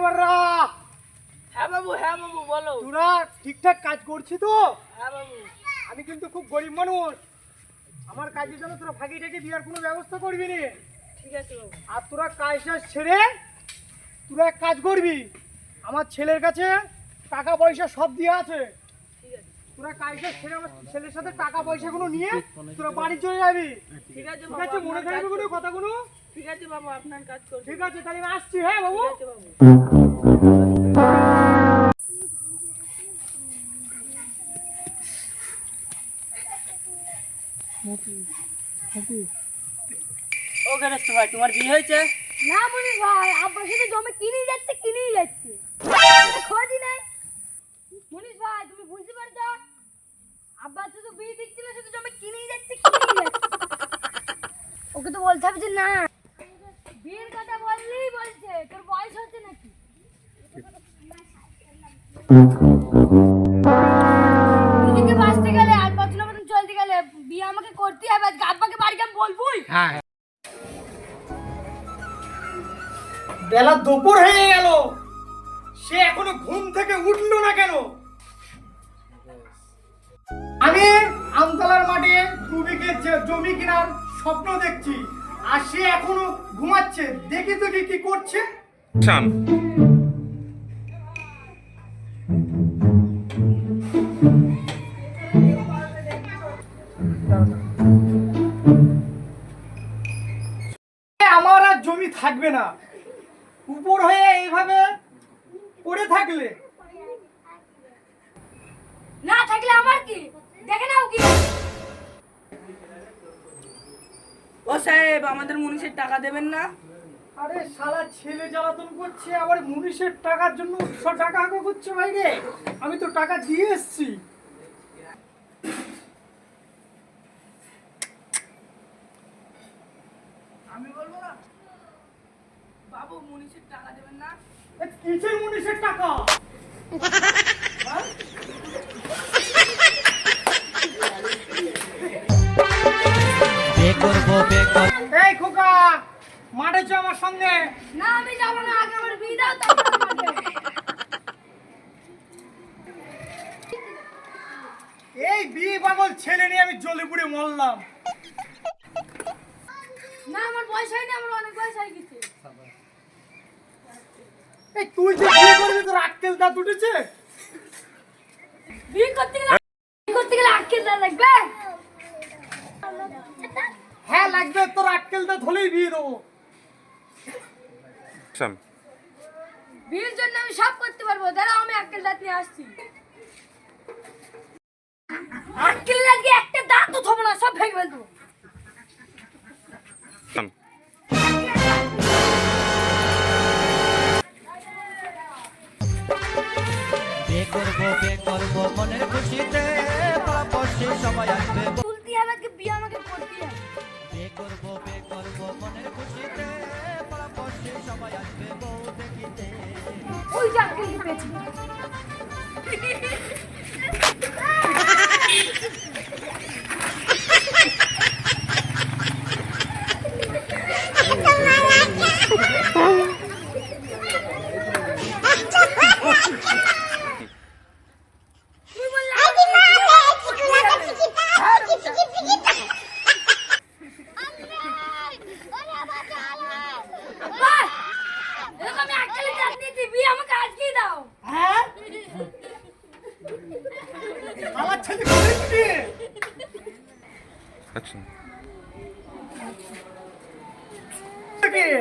ড্রাইভাররা হ্যাঁ বাবু হ্যাঁ বাবু বলো। তোরা ঠিকঠাক কাজ করছি তো? হ্যাঁ বাবু। আমি কিন্তু খুব গরিব মানুষ। আমার কাজের জন্য তোরা ফাঁকি টাকি দেওয়ার কোনো ব্যবস্থা করবি না। ঠিক আছে বাবু। আর তোরা কাজ টাজ ছেড়ে তোরা এক কাজ করবি। আমার ছেলের কাছে টাকা পয়সা সব দিয়ে আছে। তোরা কাজ টাজ ছেড়ে আমার ছেলের সাথে টাকা পয়সাগুলো নিয়ে তোরা বাড়ি চলে যাবি। ঠিক আছে মনে থাকবে কোনো কথাগুলো? ঠিক আছে বাবু আপনার কাজ করছি ঠিক আছে তাহলে আমি আসছি হ্যাঁ বাবু? ঠিক আছে বাবু। ও গেরস্ত ভাই তোমার বিয়ে হয়েছে? না মনে ভাই আব্বা শুধু জমি কিনেই যাচ্ছে কিনেই যাচ্ছে। খোঁজই নাই। মনীষ ভাই তুমি বুঝতে পারছ? আব্বা শুধু বিয়ে দিচ্ছিল শুধু জমি কিনেই যাচ্ছে কিনেই যাচ্ছে। ওকে তো বলতে হবে যে না। নিজেকে বাঁচতে গেলে আর বছর চলতে গেলে বিয়ে আমাকে করতে হবে। আজকে আব্বাকে বাড়িতে আমি বলবই। বেলা দুপুর হয়ে গেল। সে এখনও ঘুম থেকে উঠল না কেন? আমি আমতলার মাঠে দু জমি কেনার স্বপ্ন দেখছি আর সে এখনও ঘুমাচ্ছে। দেখি তো কি কি করছে। উপর হয়ে এইভাবে পড়ে থাকলে? না থাকলে আমার কি? দেখে নাও কি? ও সাহেব আমাদের মুনিশের টাকা দেবেন না? আরে শালা ছেলে জ্বালাতন করছে আবার মুনিশের টাকার জন্য উৎসব টাকা আগে করছে বাইরে। আমি তো টাকা দিয়ে এসছি। আমি বলব না? বাবু মুনিশের টাকা দেবেন না? কিসের মুনিশের টাকা? বে করব বে করব এই খোকা মাঠে চ আমার সঙ্গে। না আমি যাব না আগে আমার বিয়ে দাও এই বিয়ে পাগল ছেলে নিয়ে আমি জ্বলে পুড়ে মরলাম। না আমার বয়স হয়নি আমার অনেক বয়স হয়ে গেছে। এই তুই যে বিয়ে করবি তোর আক্কেল দাঁত উঠেছে? বিয়ে করতে গেলে বিয়ে করতে গেলে আটকে দেওয়া লাগবে? হ্যাঁ লাগবে তোর আক্কেল দাঁত হলেই বিয়ে দেবো। বিয়ের জন্য আমি সব করতে পারব। দাঁড়াও আমি আটকেল দাঁত নিয়ে আসছি। একটা দাঁত বে করব বে করব মনের খুশিতে পরবর্তী সময় আসবে। বলতি আমাকে বিয়ে আমাকে করতে হবে বে করব বে করব মনের খুশিতে পরবর্তী সময় আসবে বউ দেখিতে। ওই আটকেল পেয়েছি তুই বললে আমাকে বিয়ে করতে হবে। বাহ! এরকম আমি আটকেলে দাঁত নিয়েছি, আমাকে আজকেই দাও। হ্যাঁ? আমার ছেলে. বিয়ে